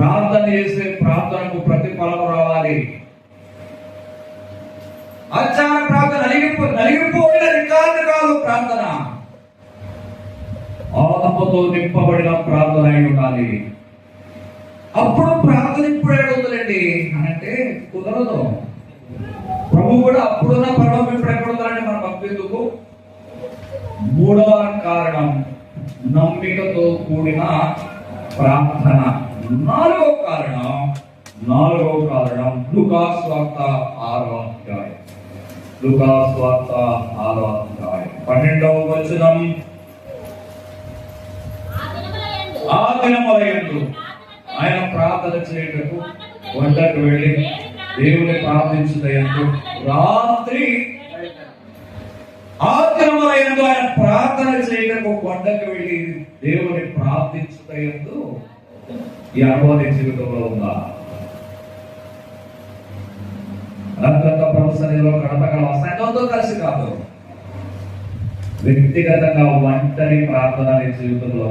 ప్రార్థన చేస్తే ప్రార్థనకు ప్రతిఫలం రావాలి. ఆచార ప్రార్థన నలిగిపో నలిగిపోయిన రికార్డు కాదు ప్రార్థన. ఆత్మతో నింపబడిన ప్రార్థన అయి ఉండాలి. అప్పుడు ప్రార్థన ఇప్పుడు ఏడుందండి అంటే కుదరదు. ప్రభు కూడా అప్పుడున్న పర్వం ఇప్పుడు ఎక్కడ ఉందండి మన భక్తులకు మూడవ కారణం నమ్మికతో కూడిన ప్రార్థన. నాలుగో కారణం నాలుగో కారణం లుకాస్ వార్త ఆరవ అధ్యాయం లుకాస్ వార్త అధ్యాయం పన్నెండవ వచనం. ఆ దినములయందు ఆయన ప్రార్థన చేయటకు వంటకు వెళ్ళి దేవుని ప్రార్థించుటయందు రాత్రి ఆ ఆయన ప్రార్థన చేయటకు కొండకు వెళ్ళి దేవుని ప్రార్థించుటయందు ఈ అనుభవం జీవితంలో ఉందా? అనంతంగా ప్రభు సన్నిధిలో గడపగల సంఘంతో కలిసి కాదు. వ్యక్తిగతంగా ఒంటరి ప్రార్థన నీ జీవితంలో